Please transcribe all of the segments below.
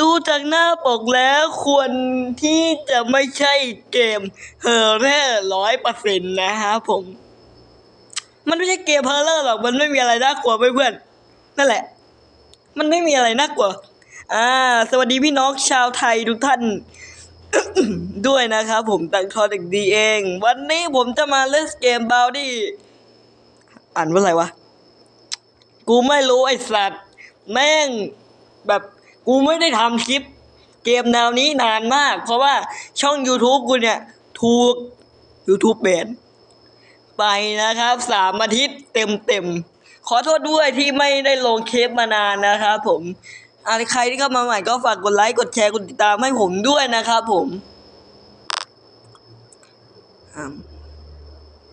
ดูจากหน้าปกแล้วควรที่จะไม่ใช่เกมเฮอร์เรอร์ร้อยเปอร์เซ็นต์นะฮะผม มันไม่ใช่เกมเฮอร์เรอร์หรอก มันไม่มีอะไรน่ากลัวเพื่อนๆนั่นแหละ มันไม่มีอะไรน่ากลัว อ่า สวัสดีพี่น้องชาวไทยทุกท่าน ด้วยนะครับผมตังทอเด็กดีเอง วันนี้ผมจะมาเล่นเกมบาวดี้อ่านว่าอะไรวะ กูไม่รู้ไอสัตว์ แม่งแบบ กูไม่ได้ทำคลิป เกมแนวนี้นานมาก เพราะว่าช่อง YouTube กูเนี่ย ถูก YouTube แบนไปนะครับสามอาทิตย์เต็มเต็มๆขอโทษด้วยที่ไม่ได้ลงคลิปมานานนะครับผมอะใครที่เข้ามาใหม่ก็ฝากกดไลค์กดแชร์กดติดตามให้ผมด้วยนะครับผม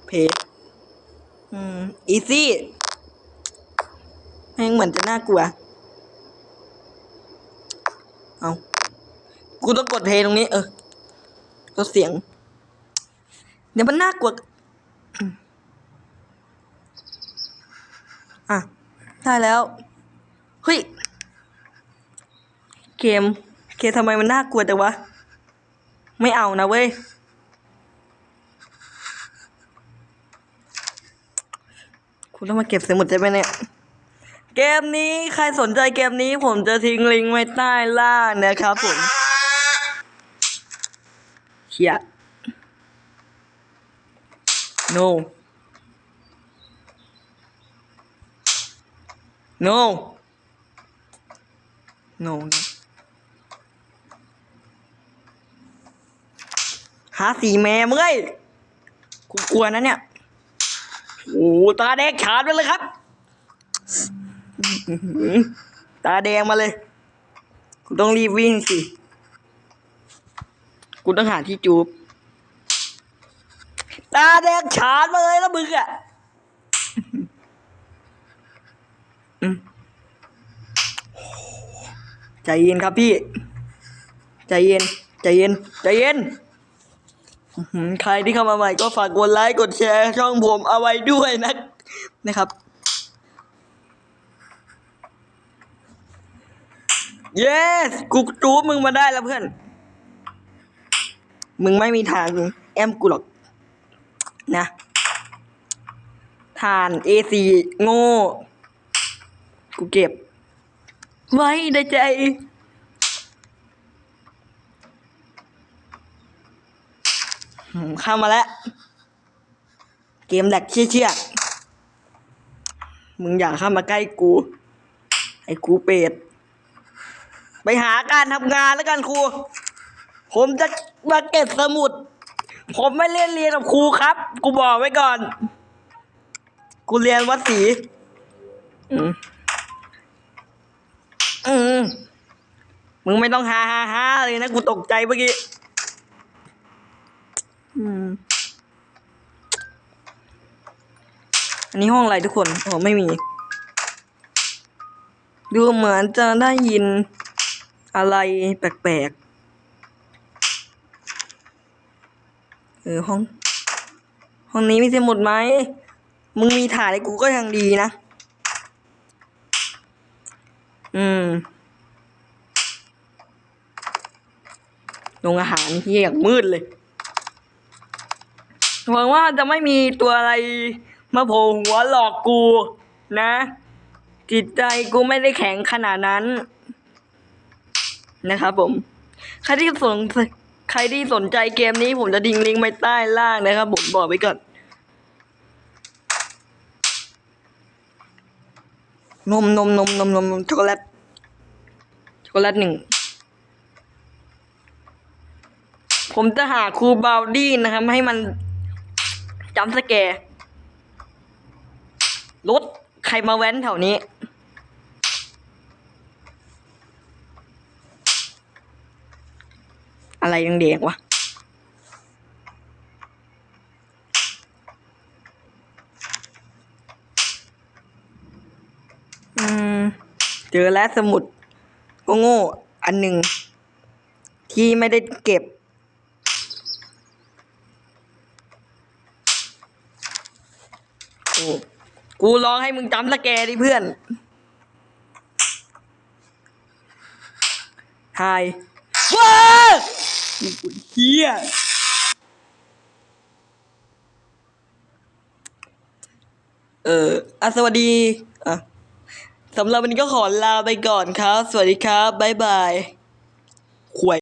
เพจอืมอีซี่แม่งเหมือนจะน่ากลัว เอากูต้องกดเพลงตรงนี้ เออลดเสียง เดี๋ยวมันน่ากลัวอะ ได้แล้ว เฮ้ย เกม เกมทำไมมันน่ากลัวจังวะ ไม่เอานะเว้ย คุณต้องมาเก็บสมุดใช่ไหมเนี่ย เกมนี้ใครสนใจเกมนี้ผมจะทิ้งลิงก์ไว้ใต้ล่างนะครับผมเชีย no no no no หาสีแม่เมื่อยกูกลัวนะเนี่ย โอ้ตาแดงฉานไปเลยครับ ตาแดงมาเลย กูต้องรีบวิ่งสิ กูต้องหาที่จูบ ตาแดงฉานมาเลยแล้วมึงอะอืมใจเย็นครับพี่ ใจเย็น ใจเย็น ใจเย็น ใครที่เข้ามาใหม่ก็ฝากกดไลค์ กดแชร์ ช่องผมเอาไว้ด้วยนะ นะครับ yes กูจูบมึงมาได้แล้วเพื่อน มึงไม่มีทางแอมกูหรอก นะฐาน A4 โง่ กูเก็บ ไว้ในใจ เข้ามาแล้ว เกมแหลกเชี่ยๆมึงอยากเข้ามาใกล้กู ไอ้กูเป็ด ไปหาการทำงานแล้วกันครู ผมจะมาเก็บสมุด ผมไม่เล่นเรียนกับครูครับ กูบอกไว้ก่อน กูเรียนวัดศรีอืมอืมมึงไม่ต้องฮาฮาฮาเลยนะกูตกใจเมื่อกี้ อืม อันนี้ห้องอะไรทุกคนโอ้ไม่มี ดูเหมือนจะได้ยิน อะไรแปลกๆ เออห้อง ห้องนี้มีสมุดไหม มึงมีถ่ายให้กูก็ยังดีนะ อืมโรงอาหารที่อย่างมืดเลย หวังว่าจะไม่มีตัวอะไรมาโผล่หัวหลอกกูนะ จิตใจกูไม่ได้แข็งขนาดนั้น นะครับผม ใครที่สนใครที่สนใจเกมนี้ผมจะทิ้งลิงก์ไว้ใต้ล่างนะครับผมบอกไว้ก่อนนมนมนมนมนมนมช็อกโกแลตช็อกโกแลตหนึ่งผมจะหาครูบาวดี้นะครับ ให้มันจำสแกรรถใครมาแว้นแถวนี้ อะไรแดงๆวะอืมเจอแล้วสมุดก็โง่อันหนึ่ง ที่ไม่ได้เก็บ โอ้กูลองให้มึงจำสแกดิเพื่อนไฮ ว้าเฮียเอออะสวัสดีอะสำหรับวันนี้ก็ขอลาไปก่อนครับ สวัสดีครับ บ๊ายบายขวย